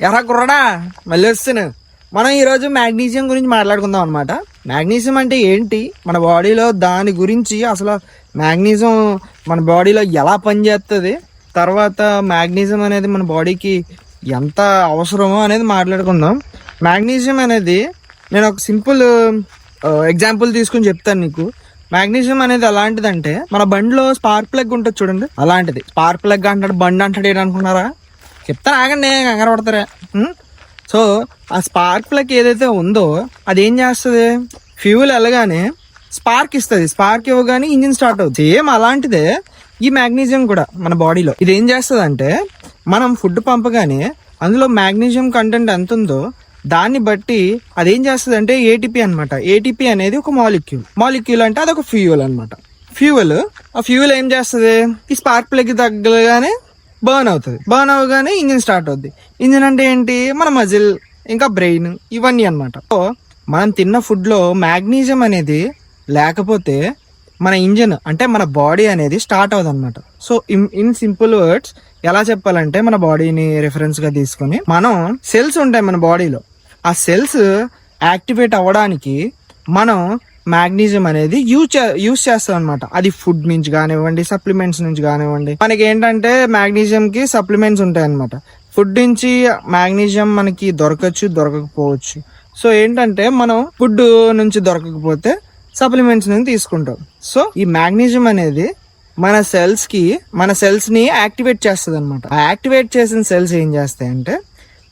ఎరా కుర్రడా మళ్ళీ వస్తున్నాను మనం ఈరోజు మ్యాగ్నీషియం గురించి మాట్లాడుకుందాం అనమాట మ్యాగ్నీషియం అంటే ఏంటి? మన బాడీలో దాని గురించి అసలు మ్యాగ్నీషియం మన బాడీలో ఎలా పనిచేస్తుంది తర్వాత మ్యాగ్నీషియం అనేది మన బాడీకి ఎంత అవసరమో అనేది మాట్లాడుకుందాం. మ్యాగ్నీషియం అనేది నేను ఒక సింపుల్ ఎగ్జాంపుల్ తీసుకుని చెప్తాను నీకు. మ్యాగ్నీషియం అనేది ఎలాంటిదంటే మన బండిలో స్పార్క్ ప్లగ్ ఉంటుంది చూడండి. అలాంటిది. స్పార్క్ ప్లగ్ అంటాడు బండి అంటాడు ఏంటనుకున్నారా చెప్తాను ఆగండి కంగారు పడతారా. సో ఆ స్పార్క్ ప్లగ్ ఏదైతే ఉందో అది ఏం చేస్తుంది? ఫ్యూల్ వెళ్ళగానే స్పార్క్ ఇస్తుంది. స్పార్క్ ఇవ్వగానే ఇంజిన్ స్టార్ట్ అవుతుంది. సేమ్ అలాంటిదే ఈ మ్యాగ్నీషియం కూడా మన బాడీలో. ఇది ఏం చేస్తుంది అంటే మనం ఫుడ్ పంపగానే అందులో మ్యాగ్నీషియం కంటెంట్ ఎంత ఉందో దాన్ని బట్టి అదేం చేస్తుంది అంటే ఏటీపీ అనమాట ఏటీపీ అనేది ఒక మాలిక్యూల్. మాలిక్యూల్ అంటే అదొక ఫ్యూయల్ అన్నమాట. ఫ్యూయల్ ఆ ఫ్యూయల్ ఏం చేస్తుంది? ఈ స్పార్క్ ప్లగ్ తగ్గగానే బర్న్ అవుతుంది. బర్న్ అవగానే ఇంజిన్ స్టార్ట్ అవుద్ది. ఇంజిన్ అంటే ఏంటి? మన మజిల్ ఇంకా బ్రెయిన్ ఇవన్నీ అన్నమాట. సో మనం తిన్న ఫుడ్లో మ్యాగ్నీషియం అనేది లేకపోతే మన ఇంజిన్ అంటే మన బాడీ అనేది స్టార్ట్ అవ్వదు అనమాట సో ఇన్ సింపుల్ వర్డ్స్ ఎలా చెప్పాలంటే మన బాడీని రిఫరెన్స్గా తీసుకొని మనం సెల్స్ ఉంటాయి మన బాడీలో. ఆ సెల్స్ యాక్టివేట్ అవ్వడానికి మనం మాగ్నీజియం అనేది యూజ్ యూజ్ చేస్తాం అనమాట అది ఫుడ్ నుంచి కానివ్వండి సప్లిమెంట్స్ నుంచి కానివ్వండి. మనకి ఏంటంటే మాగ్నీజియం కి సప్లిమెంట్స్ ఉంటాయి అనమాట ఫుడ్ నుంచి మాగ్నీజియం మనకి దొరకచ్చు దొరకకపోవచ్చు. సో ఏంటంటే మనం ఫుడ్ నుంచి దొరకకపోతే సప్లిమెంట్స్ నుంచి తీసుకుంటాం. సో ఈ మాగ్నీజియం అనేది మన సెల్స్కి మన సెల్స్ని యాక్టివేట్ చేస్తుంది అనమాట ఆ యాక్టివేట్ చేసిన సెల్స్ ఏం చేస్తాయి అంటే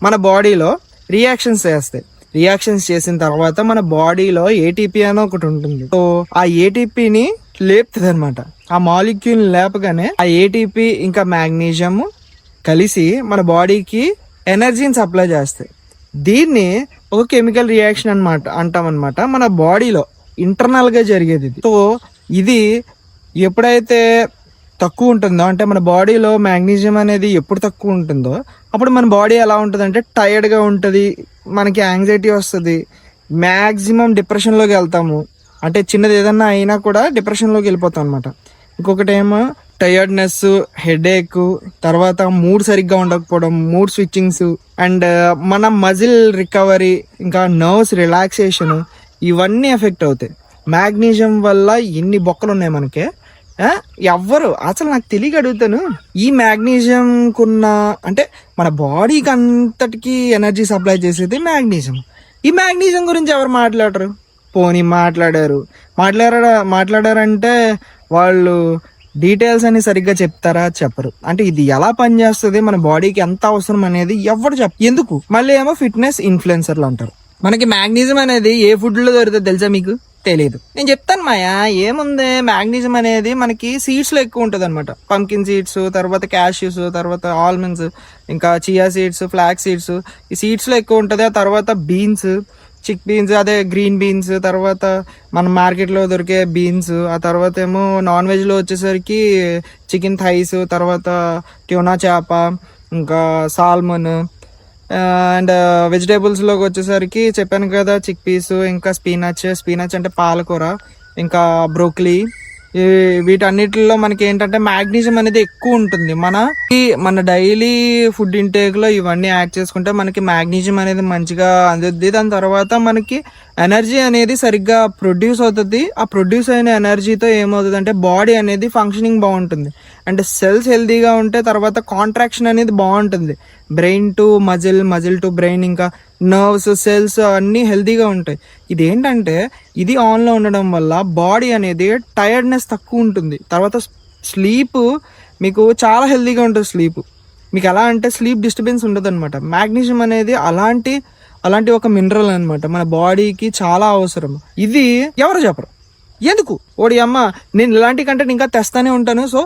మన బాడీలో రియాక్షన్స్ చేస్తాయి. రియాక్షన్స్ చేసిన తర్వాత మన బాడీలో ఏటీపీ అని ఒకటి ఉంటుంది. సో ఆ ఏటీపీని లేపుతుంది అనమాట ఆ మాలిక్యూల్ లేపగానే ఆ ఏటీపీ ఇంకా మాగ్నీషియం కలిసి మన బాడీకి ఎనర్జీని సప్లై చేస్తాయి. దీన్ని ఒక కెమికల్ రియాక్షన్ అన్నమాట అంటాం అనమాట మన బాడీలో ఇంటర్నల్గా జరిగేది ఇది. సో ఇది ఎప్పుడైతే తక్కువ ఉంటుందో? అంటే మన బాడీలో మ్యాగ్నీషియం అనేది ఎప్పుడు తక్కువ ఉంటుందో అప్పుడు మన బాడీ ఎలా ఉంటుంది అంటే టైర్డ్గా ఉంటుంది మనకి యాంగ్జైటీ వస్తుంది. మ్యాక్సిమం డిప్రెషన్లోకి వెళ్తాము. అంటే చిన్నది ఏదన్నా అయినా కూడా డిప్రెషన్లోకి వెళ్ళిపోతాం అనమాట ఇంకొకటి ఏమో టయర్డ్నెస్ హెడేక్ తర్వాత మూడ్ సరిగ్గా ఉండకపోవడం మూడ్ స్విచ్చింగ్స్ అండ్ మన మజిల్ రికవరీ ఇంకా నర్వ్స్ రిలాక్సేషన్ ఇవన్నీ ఎఫెక్ట్ అవుతాయి. మ్యాగ్నీషియం వల్ల ఎన్ని బొక్కలు ఉన్నాయి మనకి? ఎవ్వరు? అసలు నాకు తెలియక అడుగుతాను. ఈ మ్యాగ్నీషియం కున్న అంటే మన బాడీకి అంతటికి ఎనర్జీ సప్లై చేసేది మ్యాగ్నీషియం ఈ మ్యాగ్నీషియం గురించి ఎవరు మాట్లాడరు? పోనీ మాట్లాడారు. మాట్లాడ మాట్లాడారంటే వాళ్ళు డీటెయిల్స్ అని సరిగ్గా చెప్తారా? చెప్పరు. అంటే ఇది ఎలా పనిచేస్తుంది? మన బాడీకి ఎంత అవసరం అనేది ఎవరు చెప్ ఎందుకు? మళ్ళీ ఏమో ఫిట్నెస్ ఇన్ఫ్లుయెన్సర్లు అంటారు. మనకి మ్యాగ్నీజియం అనేది ఏ ఫుడ్లో దొరుకుతుంది తెలుసా మీకు? తెలియదు. నేను చెప్తాను మాయా ఏముంది? మ్యాగ్నీజియం అనేది మనకి సీడ్స్లో ఎక్కువ ఉంటుంది అనమాట పంకిన్ సీడ్స్ తర్వాత క్యాష్యూస్ తర్వాత ఆల్మండ్స్ ఇంకా చియా సీడ్స్ ఫ్లాక్ సీడ్స్ ఈ సీడ్స్లో ఎక్కువ ఉంటుంది ఆ తర్వాత బీన్స్ చిక్ బీన్స్ అదే గ్రీన్ బీన్స్ తర్వాత మన మార్కెట్లో దొరికే బీన్స్ ఆ తర్వాత ఏమో నాన్ వెజ్లో వచ్చేసరికి చికెన్ థైస్ తర్వాత ట్యూనా చేప ఇంకా సాల్మన్ అండ్ వెజిటేబుల్స్లోకి వచ్చేసరికి చెప్పాను కదా చిక్ పీస్ ఇంకా స్పీనచ్ స్పీనచ్ అంటే పాలకూర ఇంకా బ్రోక్లీ వీటన్నిటిలో మనకి ఏంటంటే మ్యాగ్నీషియం అనేది ఎక్కువ ఉంటుంది. మన మన డైలీ ఫుడ్ ఇంటేక్లో ఇవన్నీ యాడ్ చేసుకుంటే మనకి మ్యాగ్నీషియం అనేది మంచిగా అందుద్ది. దాని తర్వాత మనకి ఎనర్జీ అనేది సరిగ్గా ప్రొడ్యూస్ అవుతుంది. ఆ ప్రొడ్యూస్ అయిన ఎనర్జీతో ఏమవుతుంది అంటే బాడీ అనేది ఫంక్షనింగ్ బాగుంటుంది. అంటే సెల్స్ హెల్తీగా ఉంటే తర్వాత కాంట్రాక్షన్ అనేది బాగుంటుంది. Brain to muscle muscle to brain ఇంకా నర్వ్స్ సెల్స్ అన్నీ హెల్తీగా ఉంటాయి. ఇది ఏంటంటే ఇది ఆన్లో ఉండడం వల్ల బాడీ అనేది టైర్డ్నెస్ తక్కువ ఉంటుంది. తర్వాత స్లీప్ మీకు చాలా హెల్తీగా ఉంటుంది స్లీప్. మీకు ఎలా అంటే స్లీప్ డిస్టర్బెన్స్ ఉండదు అనమాట మ్యాగ్నీషియం అనేది అలాంటి అలాంటి ఒక మినరల్ అనమాట మన బాడీకి చాలా అవసరం. ఇది ఎవరు చెప్పరు? ఎందుకు? ఓడి అమ్మ నేను ఇలాంటి కంటెంట్ ఇంకా తెస్తానే ఉంటాను. సో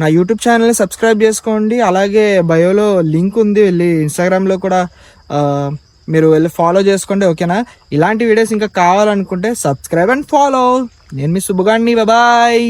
నా యూట్యూబ్ ఛానల్ని సబ్స్క్రైబ్ చేసుకోండి. అలాగే బయోలో లింక్ ఉంది వెళ్ళి ఇన్స్టాగ్రామ్లో కూడా మీరు వెళ్ళి ఫాలో చేసుకోండి ఓకేనా? ఇలాంటి వీడియోస్ ఇంకా కావాలనుకుంటే సబ్స్క్రైబ్ అండ్ ఫాలో. నేను మీ శుభగాన్ని బాయ్.